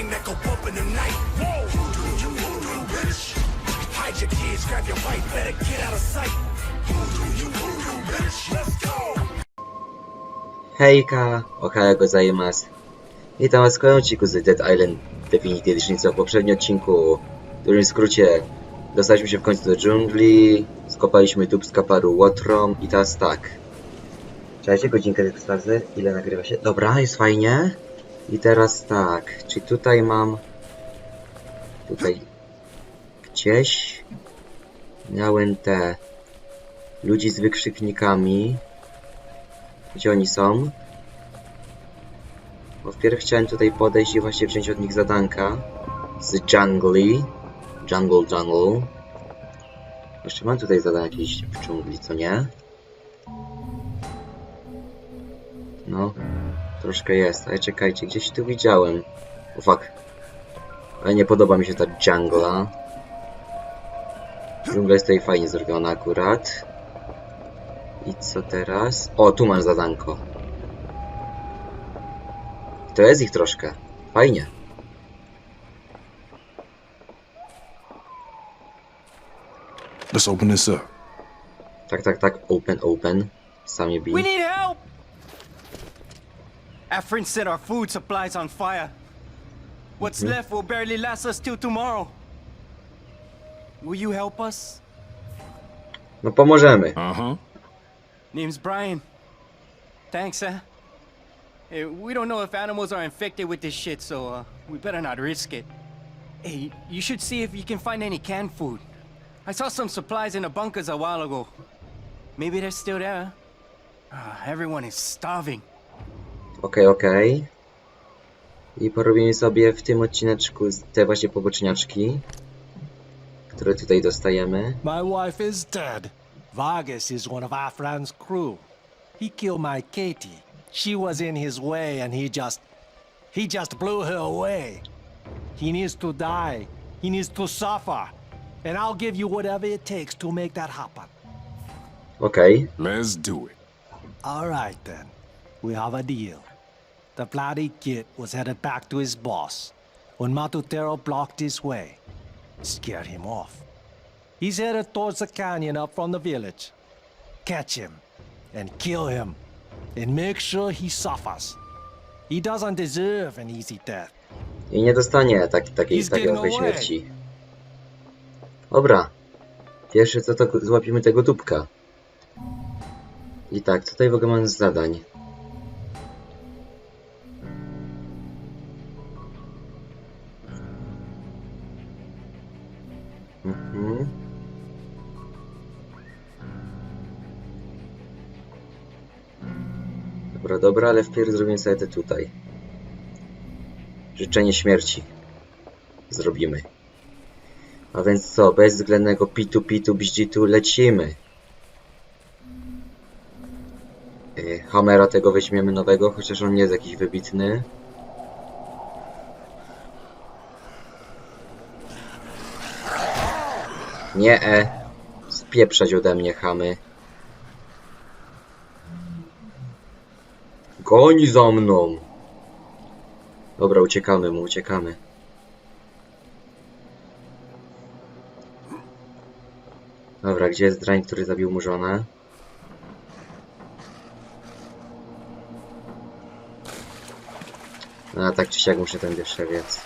bang that go bump in the night. Whoa, you bitch. Hide your kids, grab your wife, better get out of sight. You bitch. Let's go. Hejka, ohayo gozaimasu. Witam was w kolejnym odcinku z Dead Island Definitive Edition, co w poprzednim odcinku, w dużym skrócie, dostaliśmy się w końcu do dżungli, skopaliśmy dób z kaparu Łotrom i teraz tak. Czekajcie, godzinkę sprawdzę, ile nagrywa się. Dobra, jest fajnie. I teraz tak, czy tutaj mam... Tutaj... Gdzieś... Miałem te... Ludzi z wykrzyknikami. Gdzie oni są? Bo wpierw chciałem tutaj podejść i właśnie wziąć od nich zadanka z dżungli. Jungle, jungle. Jeszcze mam tutaj zadania jakieś w dżungli, co nie? No, troszkę jest, ale czekajcie, gdzieś tu widziałem. O fuck. Ale nie podoba mi się ta dżungla. Dżungla jest tutaj fajnie zrobiona akurat. I co teraz? O, tu masz zadanko. To jest ich troszkę. Fajnie. Let's open this up. Tak, tak, tak. Open, open. Sami bij. We need help! Our friend set our food supplies on fire. What's left will barely last us till tomorrow. Will you help us? No pomożemy. Uh huh. Name's Brian. Thanks, huh? Hey, we don't know if animals are infected with this shit, so uh, we better not risk it. Hey, you should see if you can find any canned food. I saw some supplies in the bunkers a while ago. Maybe they're still there. Ah, everyone is starving. Okej, okej. I porobimy sobie w tym odcineczku z- te właśnie poboczniaczki, które tutaj dostajemy. My wife is dead. Vargas is one of our friend's crew. He killed my Katie. She was in his way and he just. He just blew her away. He needs to die. He needs to suffer. And I'll give you whatever it takes to make that happen. Okej. Let's do it. All right then. We have a deal. The bloody kid was headed back to his boss when Matutero blocked his way. Scared him off. He's headed towards the canyon up from the village. Catch him and kill him and make sure he suffers. He doesn't deserve an easy death. I nie dostanie tak, takiej, He's takiej łatwej śmierci. Dobra. Pierwsze co to złapiemy tego dupka. I tak, tutaj w ogóle mam z zadań? Dobra, ale wpierw zrobimy sobie te tutaj. Życzenie śmierci. Zrobimy. A więc co, bez względnego pitu pitu bździtu lecimy. Yy, Hammera tego weźmiemy nowego, chociaż on nie jest jakiś wybitny. Nie e. Spieprzać ode mnie chamy. Goni za mną. Dobra, uciekamy mu, uciekamy. Dobra, gdzie jest drań, który zabił mu żonę? No, tak czy siak muszę tędy przebiec.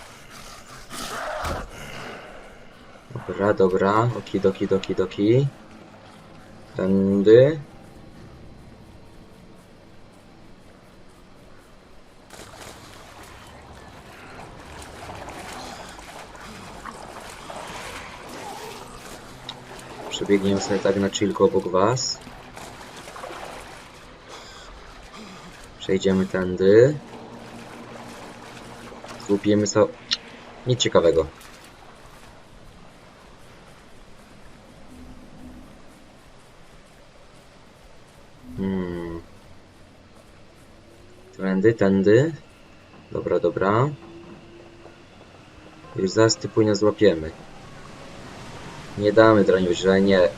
Dobra, dobra, okidoki, doki, doki. Tędy. Przebiegniemy sobie tak na chillku obok was. Przejdziemy tędy. Złupiemy sobie... Nic ciekawego. Hmm. Tędy, tędy. Dobra, dobra. Już zaraz ty złapiemy. Nie damy draniu źle, nie.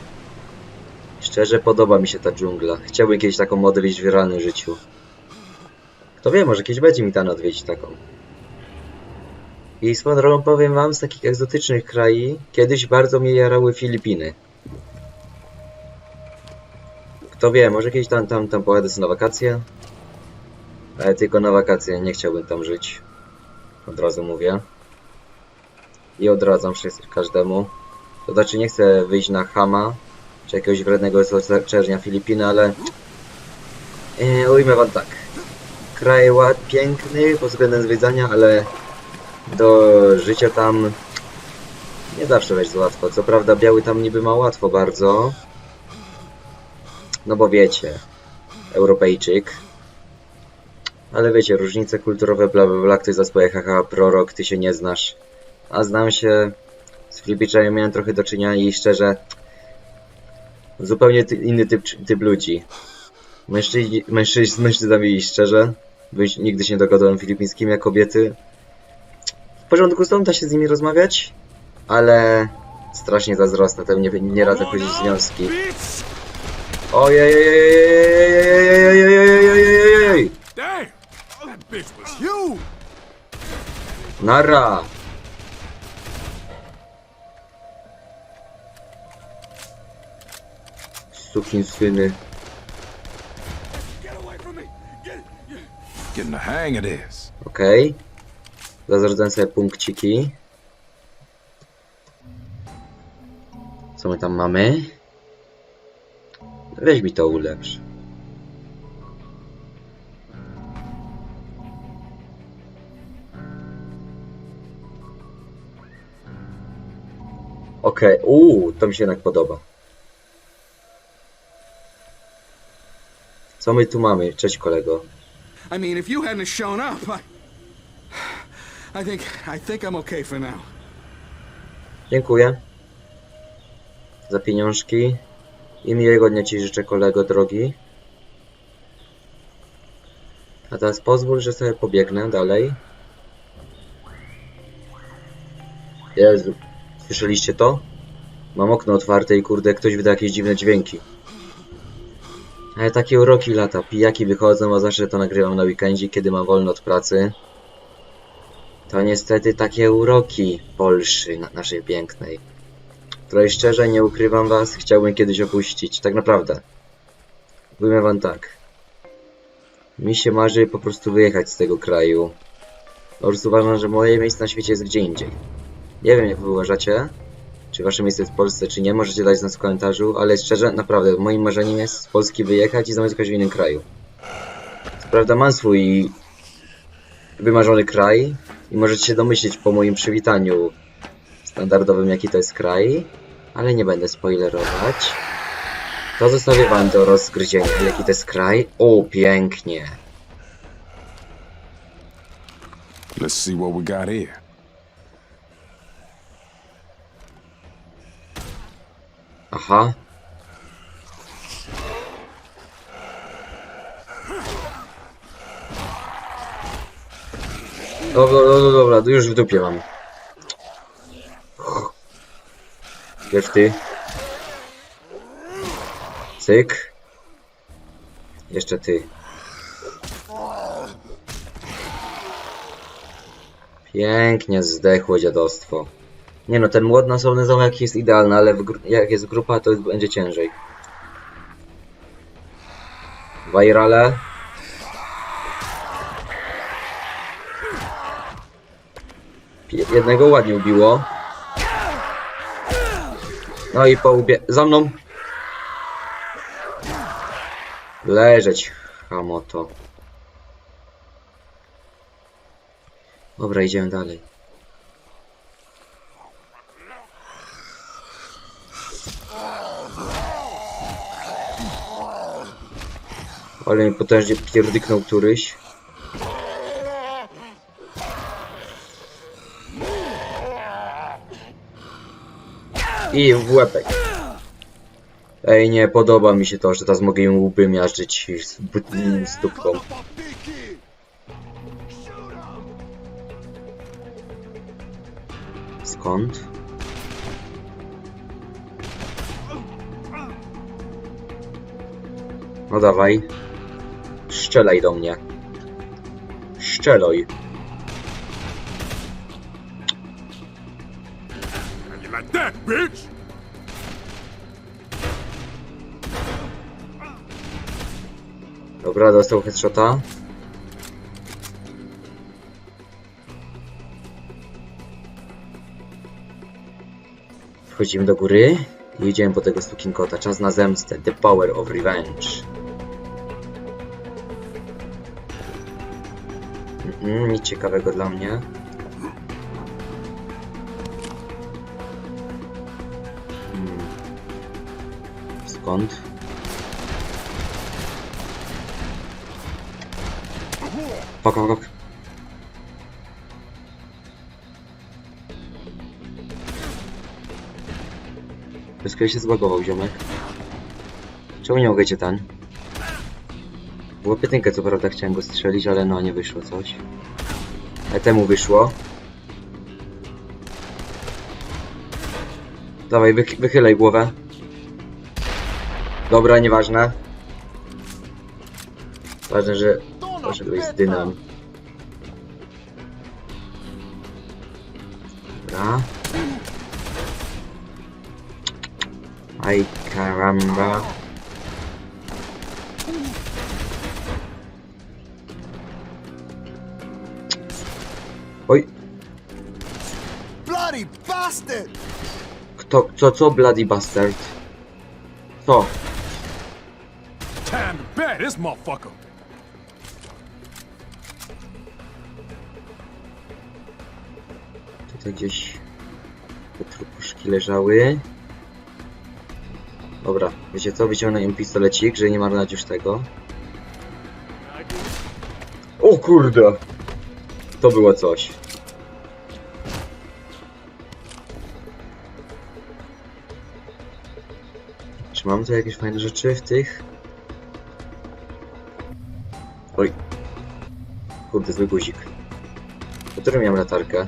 Szczerze podoba mi się ta dżungla. Chciałbym kiedyś taką mieć w realnym życiu. Kto wie, może kiedyś będzie mi ta odwiedzić taką. I swoją drogą powiem wam, z takich egzotycznych krajów, kiedyś bardzo mnie jarały Filipiny. Kto wie, może kiedyś tam, tam, tam pojadę sobie na wakacje. Ale tylko na wakacje, nie chciałbym tam żyć. Od razu mówię. I odradzam wszystko każdemu. To znaczy nie chcę wyjść na Hama, czy jakiegoś wrednego czernia Filipiny, ale... E, ujmę wam tak. Kraj ład piękny pod względem zwiedzania, ale do życia tam nie zawsze będzie łatwo. Co prawda biały tam niby ma łatwo bardzo. No bo wiecie, Europejczyk. Ale wiecie, różnice kulturowe, bla bla bla, ktoś za swoje haha, prorok, ty się nie znasz. A znam się, z Filipiczami miałem trochę do czynienia i szczerze, zupełnie ty, inny typ, typ ludzi. Mężczyźni, mężczyźni z mężczyznami i szczerze, nigdy się nie dogadałem filipińskimi, a kobiety w porządku są, da się z nimi rozmawiać, ale strasznie zazdrosne, tam nie, nie radzę chodzić w związki. Ojej! Nara! Hang of this. Okej. Zaznaczam sobie punkciki. Co my tam mamy? Weź mi to ulepsz. Okej, uuu, to mi się jednak podoba. Co my tu mamy? Cześć kolego. I mean, if you hadn't shown up, I... I think... I think I'm okay for now. Dziękuję za pieniążki i miłego dnia Ci życzę kolego drogi. A teraz pozwól, że sobie pobiegnę dalej. Jezu, słyszeliście to? Mam okno otwarte i kurde ktoś wyda jakieś dziwne dźwięki. Ale takie uroki lata, pijaki wychodzą, a zawsze to nagrywam na weekendzie, kiedy mam wolno od pracy. To niestety takie uroki Polszy na naszej pięknej. Której szczerze nie ukrywam was, chciałbym kiedyś opuścić, tak naprawdę. Powiem wam tak. Mi się marzy po prostu wyjechać z tego kraju. Po prostu uważam, że moje miejsce na świecie jest gdzie indziej. Nie wiem jak wy uważacie, czy wasze miejsce jest w Polsce, czy nie, możecie dać znać w komentarzu, ale szczerze, naprawdę, moim marzeniem jest z Polski wyjechać i zamieszkać w innym kraju. Prawda mam swój wymarzony kraj i możecie się domyślić po moim przywitaniu standardowym jaki to jest kraj, ale nie będę spoilerować. To zostawię wam do rozgryzienia, jaki to jest kraj. O, pięknie. Let's see what we got here. Aha. Dobra, dobra, dobra, już w dupie mam. Wiesz ty. Cyk. Jeszcze ty. Pięknie zdechło dziadostwo. Nie no, ten młot na osobny zamek jest idealny, ale jak jest grupa, to będzie ciężej. Wajrale. Jednego ładnie ubiło. No i po łbie... Za mną! Leżeć, hamoto. Dobra, idziemy dalej. Ale mi potężnie pierdyknął któryś. I w łepek. Ej, nie podoba mi się to, że teraz mogę im łby miażdżyć z, z dupką. Skąd? No dawaj. Strzelaj do mnie. Bitch? Dobra, dostał headshota. Wchodzimy do góry i idziemy po tego Stukinkota. Czas na zemstę. The power of revenge. Nic ciekawego dla mnie. Hmm. Skąd? Fuck, fuck, fuck. Wszystko się zbagował, ziomek. Czemu nie mogę cię ten? Było pytynkę, co prawda chciałem go strzelić, ale no, nie wyszło coś. Ale temu wyszło. Dawaj, wych wychylaj głowę. Dobra, nieważne. Ważne, że poszedłeś z dynem. Dobra. Aj, karamba. Bloody bastard! kto, co, co, Bloody Bastard? Co? Time to bet this motherfucker. Tutaj gdzieś te trupuszki leżały. Dobra, wiecie co? Wyciągnę im pistolecik, żeby nie marnować już tego. O kurde! To było coś. Mam tu jakieś fajne rzeczy w tych? Oj. Kurde, zły guzik. Po którym miałem latarkę?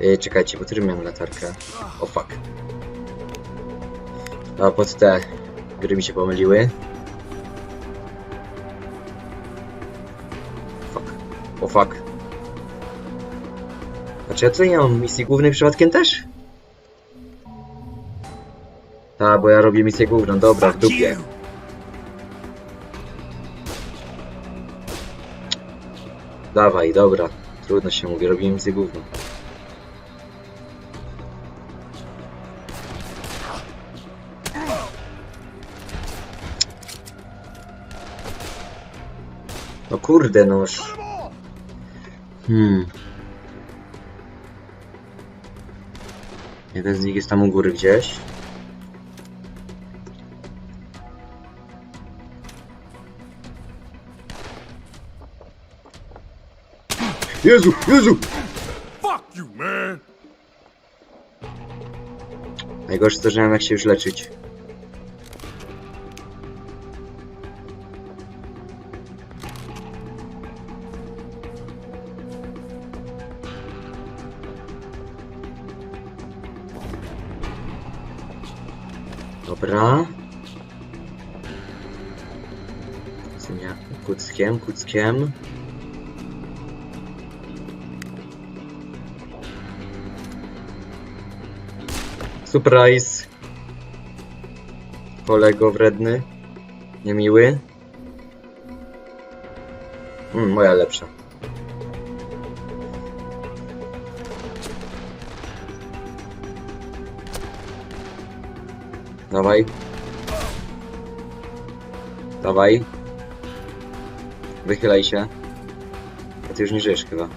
Yy, czekajcie, po którym miałem latarkę? O fuck. A pod te gry mi się pomyliły. Fuck. O fuck. Znaczy ja co nie mam misji głównej przypadkiem też? Tak, bo ja robię misję główną, dobra, w dupie. Dawaj, dobra. Trudno się mówi, robimy misję główną. No kurde, no już. Hmm. Jeden z nich jest tam u góry gdzieś. Jezu, Jezu! Fuck you, man. Najgorsze to, że nie wiem jak się już leczyć. Dobra. Kuckiem, kuckiem. Surprise. Kolego wredny. Niemiły. Mm, moja lepsza. Dawaj. Dawaj. Wychylaj się. A ty już nie żyjesz chyba.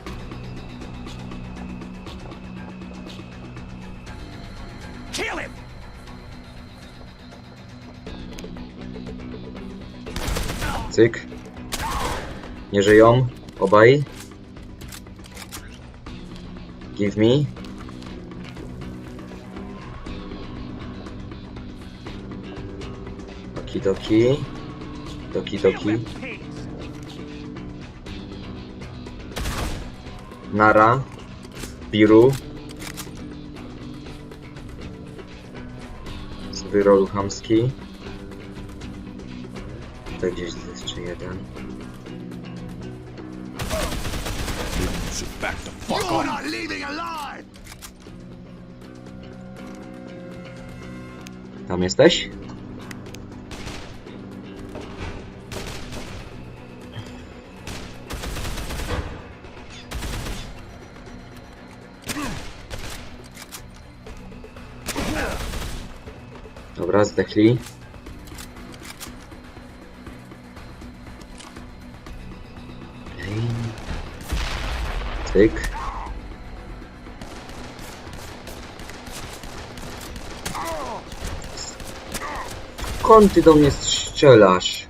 Cyk. Nie żyją. Obaj. Give me. Doki doki. Doki. Nara. Biru. Z wyrolu chamski. Tutaj gdzieś jeszcze jeden. Back the fuck Tam jesteś? Dobra, zdechli. Tyk. Skąd ty do mnie strzelasz?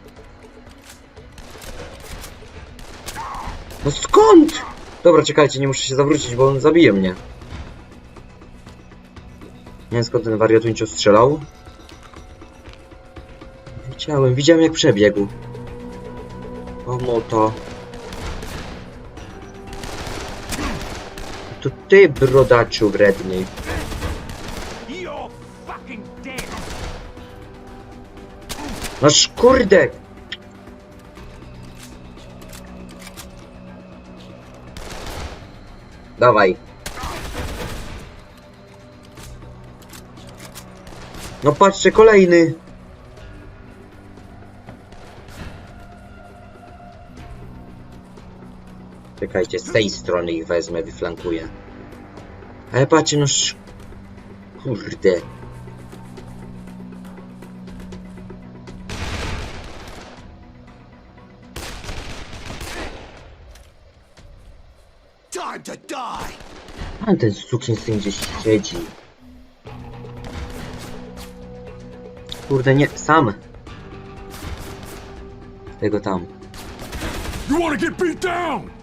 No skąd? Dobra, czekajcie, nie muszę się zawrócić, bo on zabije mnie. Nie wiem skąd ten wariatuńcio strzelał. Widziałem, widziałem jak przebiegł. O moto. To ty, brodaczu wredny. Noż kurde! Dawaj. No patrzcie, kolejny. Czekajcie, z tej strony ich wezmę, wyflankuję. Ale patrzcie, no sz... Kurde. Time to die. A ten syn gdzieś siedzi. Kurde, nie, sam. Tego tam. You wanna get beat down?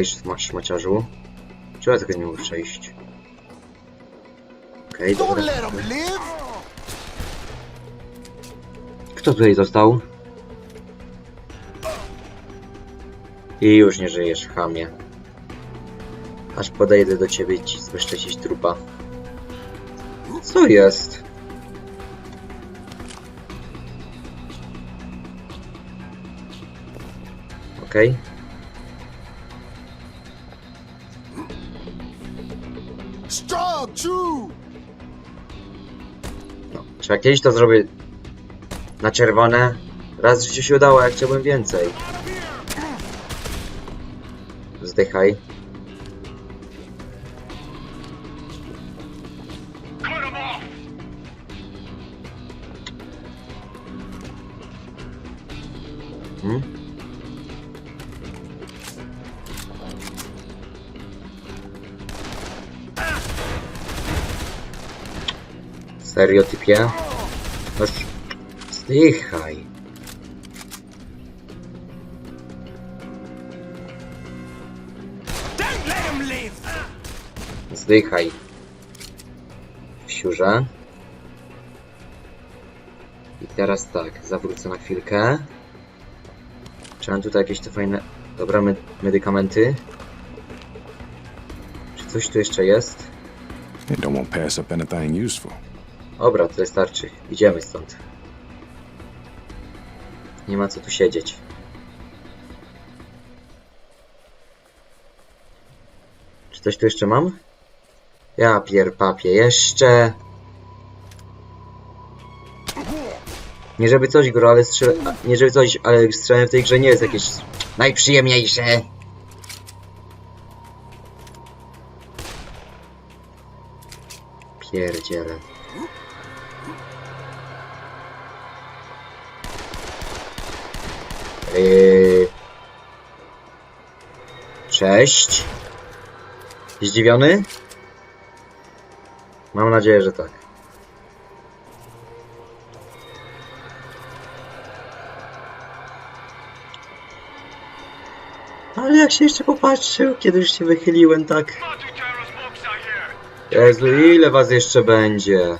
Szma- szmaciarzu. Ja tego nie mogę przejść? Okej, okay, dobra. Kto tutaj został? I już nie żyjesz, chamie. Aż podejdę do ciebie i ci zbezcześcić trupa. Co jest? Okej. Strong, No, czy jak kiedyś to zrobię na czerwone? Raz w życiu się udało, jak chciałbym więcej. Zdychaj. Serio, typie? Noż... Zdychaj. Zdychaj. Wsiurze. I teraz tak, zawrócę na chwilkę. Czy mam tutaj jakieś te fajne... Dobra, me medykamenty. Czy coś tu jeszcze jest? It don't want pass up anything useful. Dobra, tyle starczy. Idziemy stąd. Nie ma co tu siedzieć. Czy coś tu jeszcze mam? Ja pierpapie, jeszcze. Nie żeby coś gro, ale strzel... Nie żeby coś, ale strzelanie w tej grze nie jest jakieś najprzyjemniejsze. Pierdziele. Yy... Cześć. Zdziwiony? Mam nadzieję, że tak. Ale jak się jeszcze popatrzył, kiedy już się wychyliłem tak. Jezu, ile was jeszcze będzie?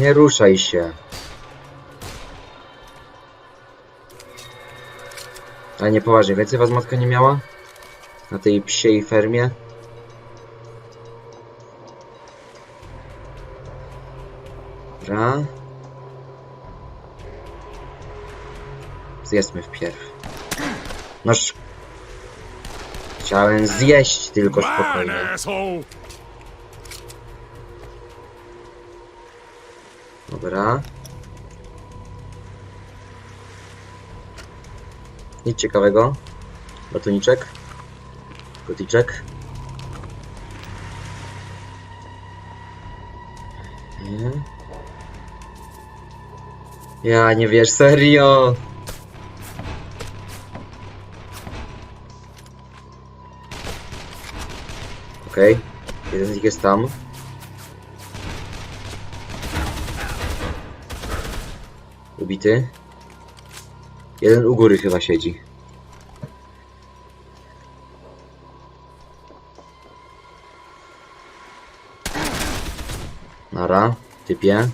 Nie ruszaj się. Ale nie poważnie, więcej was matka nie miała? Na tej psiej fermie? Dobra. Zjedzmy wpierw. Noż... Chciałem zjeść tylko spokojnie. Dobra. Nic ciekawego. Batoniczek. Koticzek. Nie. Ja nie wiesz, serio! Okej. Jeden z nich jest tam. Ubity. Jeden u góry chyba siedzi. Nara, typie.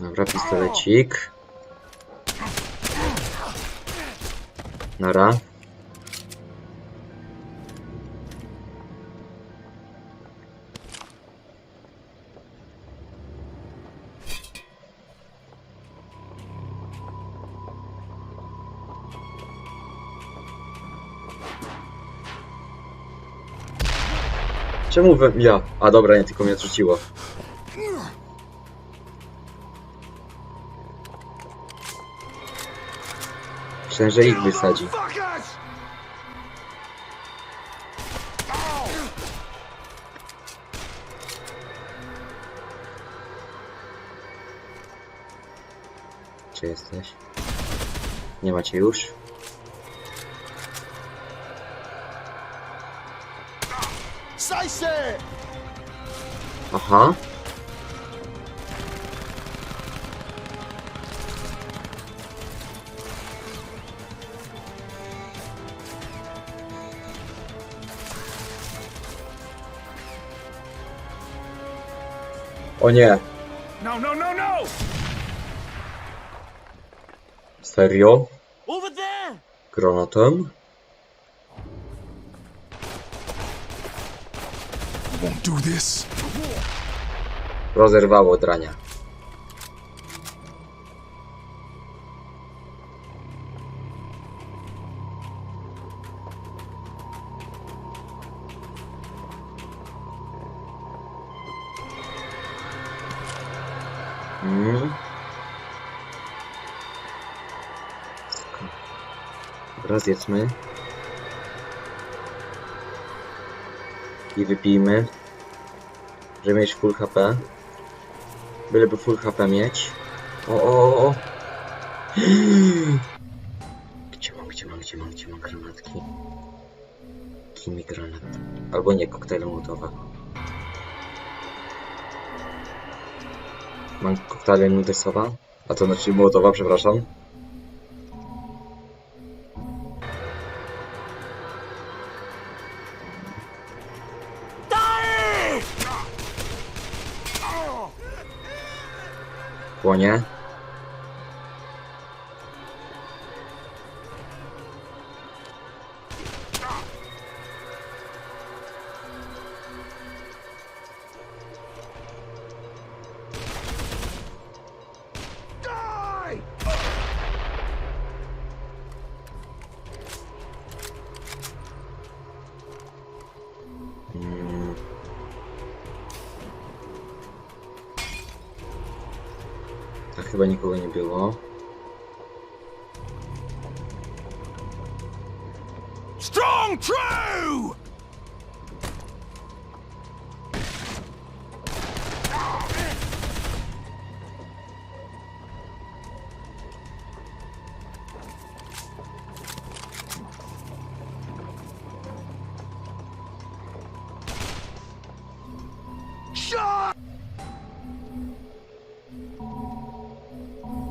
Dobra, pistolecik. Nara. Czemu we... ja? A dobra, nie, tylko mnie odrzuciło. Myślałem, że ich wysadzi. Gdzie jesteś? Nie macie już? Aha. O nie, No, no, no, no! serio? Over there! Granatem? Won't do this. Rozerwało drania. Mm. Dobra, zjedzmy. I wypijmy. Żeby mieć full HP. Byleby full HP mieć. O, o, o. Gdzie mam, gdzie mam, gdzie mam, gdzie mam granatki? Kimi granat. Albo nie, koktajl mołotowa. Mam koktajl Nudesowa. A to znaczy mołotowa, przepraszam. Płonie. Chyba nikogo nie było.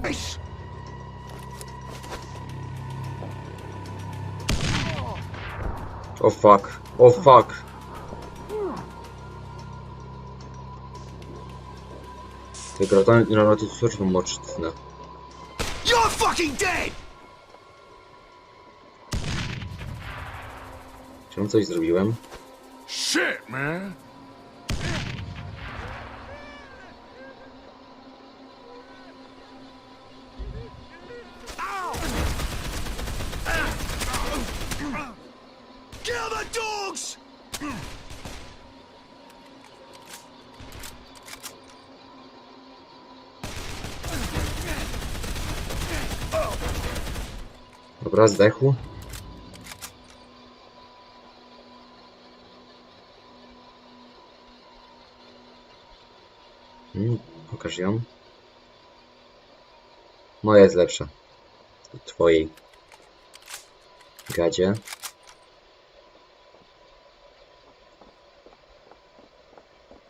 robisz? O fuck, o fuck. Te granaty są mocne. You're fucking dead! Czemu coś zrobiłem? Shit, man! Dobra, zdechł. Hmm, pokaż ją. Moja jest lepsza. Od twojej. Gadzie.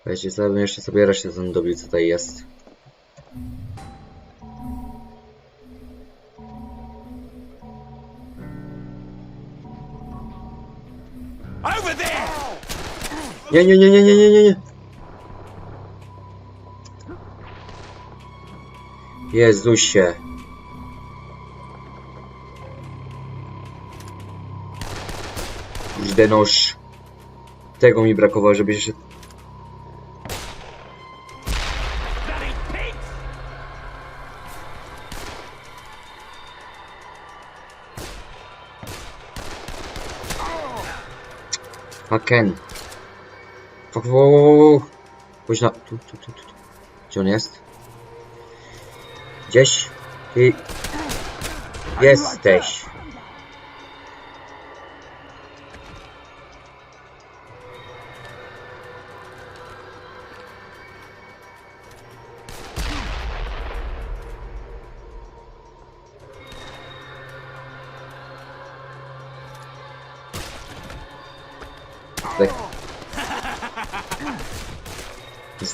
Weźcie sobie, jeszcze sobie resztę ten dobił, co tutaj jest. Nie, nie, nie, nie, nie, nie, nie, nie. Jezusie. Kurde noż. Tego mi brakowało, żeby się... Haken. Pójdź na... Tu, tu, tu. tu. Gdzie on jest? Gdzieś? Ty... Jesteś.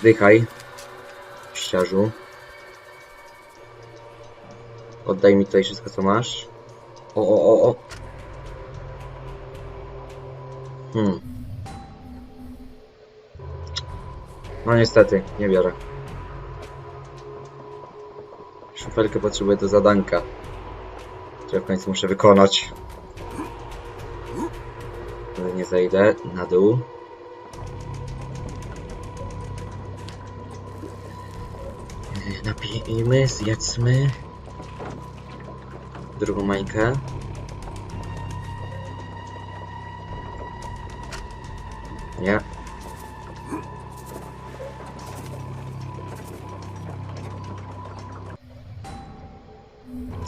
Zdychaj. Ściarzu. Oddaj mi tutaj wszystko co masz. O, o, o, o. Hmm. No niestety, nie biorę. Szufelkę potrzebuję do zadanka. Które w końcu muszę wykonać. Ale nie zejdę na dół. Napijmy, zjedzmy. Drugą mańkę. Nie.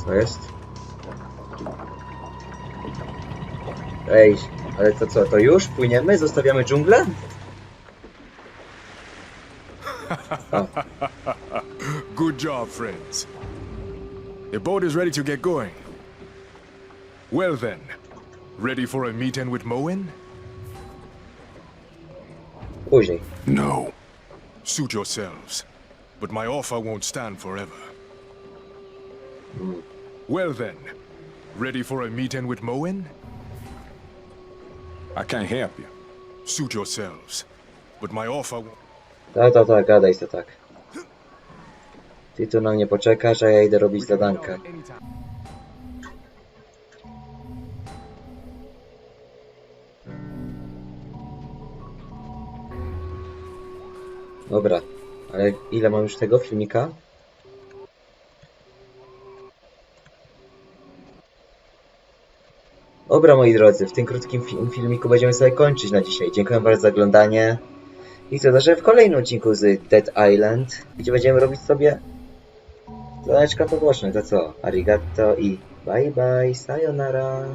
Co jest? Ej, ale to co, to już? Płyniemy? Zostawiamy dżunglę? Good job, friends. The boat is ready to get going. Well then, ready for a meeting with Moen? Później. No. Suit yourselves. But my offer won't stand forever. Well then, ready for a meeting with Moen? I can't help you. Suit yourselves. But my offer won't. Tak, tak, tak, gadaj to tak. Ty tu na mnie poczekasz, a ja idę robić zadanka. Dobra, ale ile mam już tego filmika? Dobra moi drodzy, w tym krótkim fi- filmiku będziemy sobie kończyć na dzisiaj. Dziękuję bardzo za oglądanie. I co, że w kolejnym odcinku z Dead Island, gdzie będziemy robić sobie zadaneczka poboczne, to co? Arigato i bye bye, sayonara.